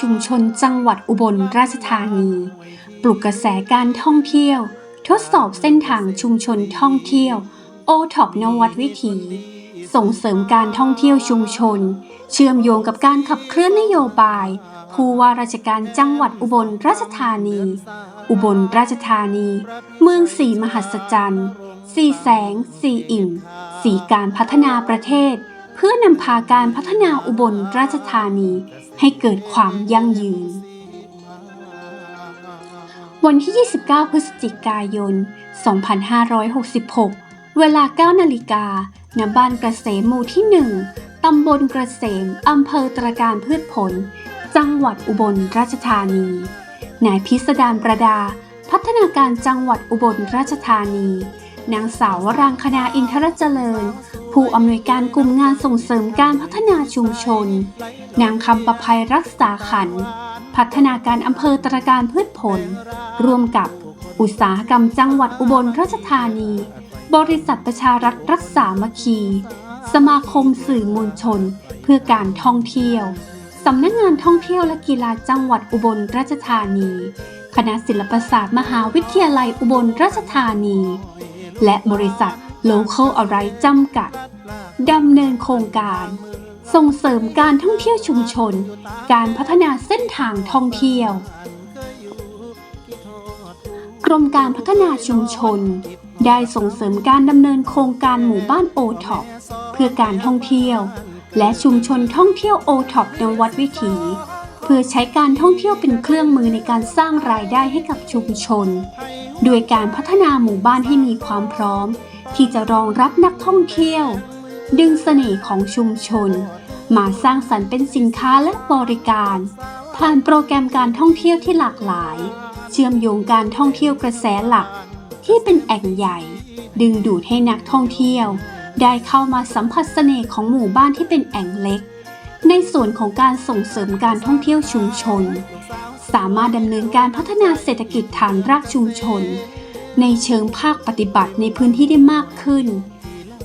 ชุมชนจังหวัดอุบลราชธานี ปลุกกระแสการท่องเที่ยว ทดสอบเส้นทางชุมชนท่องเที่ยวโอท็อปนวัดวิถี ส่งเสริมการท่องเที่ยวชุมชน เชื่อมโยงกับการขับเคลื่อนนโยบาย ผู้ว่าราชการจังหวัดอุบลราชธานี อุบลราชธานี เมืองสีมหัศจรรย์ สีแสง สีอิ่ม สีการพัฒนาประเทศ พื่อนำพาการพัฒนาอุบลราชธานีให้เกิดความยั่งยืน วันที่ 29 พฤศจิกายน 2566 เวลา 9 นาฬิกาณบ้านเกษมหมู่ที่ 1 ตำบลเกษมอำเภอตรการพืชผล จังหวัดอุบลราชธานี นายพิสดารประดา พัฒนาการจังหวัดอุบลราชธานี นางสาววรางคณาอินทรเจริญ ผู้อำนวยการกลุ่มงานส่งเสริมการพัฒนาชุมชน นางคำประภัยรักษาขัน พัฒนาการอำเภอตรการพืชผล ร่วมกับอุตสาหกรรมจังหวัดอุบลราชธานี บริษัทประชารัฐรักษามัคคี สมาคมสื่อมวลชน เพื่อการท่องเที่ยว สำนักงานท่องเที่ยวและกีฬาจังหวัดอุบลราชธานี คณะศิลปศาสตร์มหาวิทยาลัยอุบลราชธานี และบริษัท Local a r i จำกัดดำเนินโครงการ ส่งเสริมการท่องเที่ยวชุมชน การพัฒนาเส้นทางท่องเที่ยว กรมการพัฒนาชุมชน ได้ส่งเสริมการดำเนินโครงการหมู่บ้านโอท็อปเพื่อการท่องเที่ยว และชุมชนท่องเที่ยวโอท็อปนวัดวิถีเพื่อใช้การท่องเที่ยวเป็นเครื่องมือในการสร้างรายได้ให้กับชุมชน โดยการพัฒนาหมู่บ้านให้มีความพร้อม ที่จะรองรับนักท่องเที่ยว ดึงเสน่ห์ของชุมชน มาสร้างสรรค์เป็นสินค้าและบริการ ผ่านโปรแกรมการท่องเที่ยวที่หลากหลาย เชื่อมโยงการท่องเที่ยวกระแสหลัก ที่เป็นแอ่งใหญ่ ดึงดูดให้นักท่องเที่ยว ได้เข้ามาสัมผัสเสน่ห์ของหมู่บ้านที่เป็นแอ่งเล็ก ในส่วนของการส่งเสริมการท่องเที่ยวชุมชน สามารถดำเนินการพัฒนาเศรษฐกิจฐานรากชุมชน ในเชิงภาคปฏิบัติในพื้นที่ได้มากขึ้น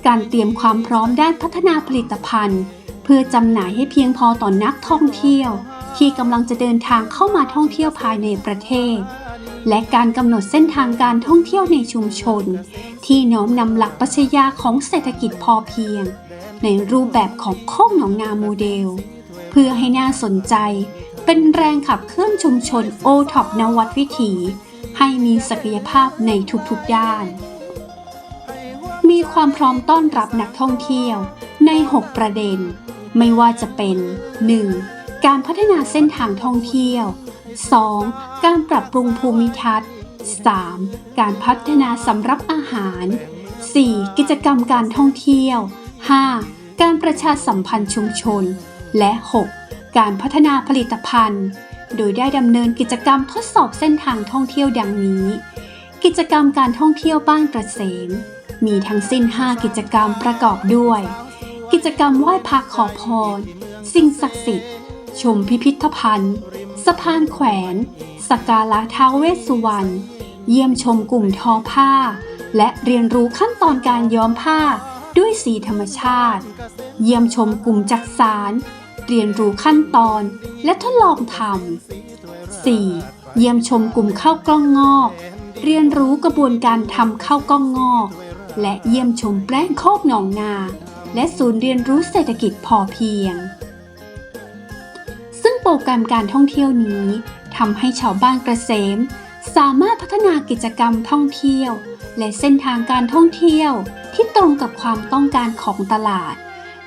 การเตรียมความพร้อมด้านพัฒนาผลิตภัณฑ์ เพื่อจำหน่ายให้เพียงพอต่อนนักท่องเที่ยว ที่กำลังจะเดินทางเข้ามาท่องเที่ยวภายในประเทศ และการกำหนดเส้นทางการท่องเที่ยวในชุมชน ที่น้อมนำหลักปรัชญาของเศรษฐกิจพอเพียง ในรูปแบบของโคกหนองนาโมเดล เพื่อให้น่าสนใจ เป็นแรงขับเคลื่อนชุมชนโอท็อปนวัดวิถี ให้มีศักยภาพในทุกๆด้าน มีความพร้อมต้อนรับนักท่องเที่ยวใน 6 ประเด็น ไม่ว่าจะเป็น 1. การพัฒนาเส้นทางท่องเที่ยว 2. การปรับปรุงภูมิทัศน์ 3. การพัฒนาสำรับอาหาร 4. กิจกรรมการท่องเที่ยว 5. การประชาสัมพันธ์ชุมชน และ 6. การพัฒนาผลิตภัณฑ์ โดยได้ดำเนินกิจกรรมทดสอบเส้นทางท่องเที่ยวดังนี้ กิจกรรมการท่องเที่ยวบ้านกระเสมมีทั้งสิ้น 5 กิจกรรมประกอบด้วย กิจกรรมไหว้พระขอพร สิ่งศักดิ์สิทธิ์ ชมพิพิธภัณฑ์ สะพานแขวนสักการะท้าวเวสสุวรรณ เยี่ยมชมกลุ่มทอผ้า และเรียนรู้ขั้นตอนการย้อมผ้าด้วยสีธรรมชาติ เยี่ยมชมกลุ่มจักสาร เรียนรู้ขั้นตอนและทดลองทำ 4. เยี่ยมชมกลุ่มข้าวกล้องงอก เรียนรู้กระบวนการทำข้าวกล้องงอก และเยี่ยมชมแปลงโคกหนองนา และศูนย์เรียนรู้เศรษฐกิจพอเพียง ซึ่งโปรแกรมการท่องเที่ยวนี้ทำให้ชาวบ้านกระเสม สามารถพัฒนากิจกรรมท่องเที่ยว และเส้นทางการท่องเที่ยวที่ตรงกับความต้องการของตลาด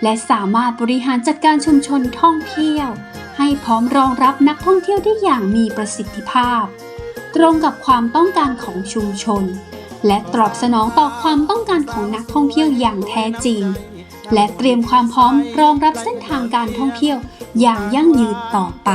และสามารถบริหารจัดการชุมชนท่องเที่ยว ให้พร้อมรองรับนักท่องเที่ยวได้อย่างมีประสิทธิภาพ ตรงกับความต้องการของชุมชน และตอบสนองต่อความต้องการของนักท่องเที่ยวอย่างแท้จริง และเตรียมความพร้อมรองรับเส้นทางการท่องเที่ยวอย่างยั่งยืนต่อไป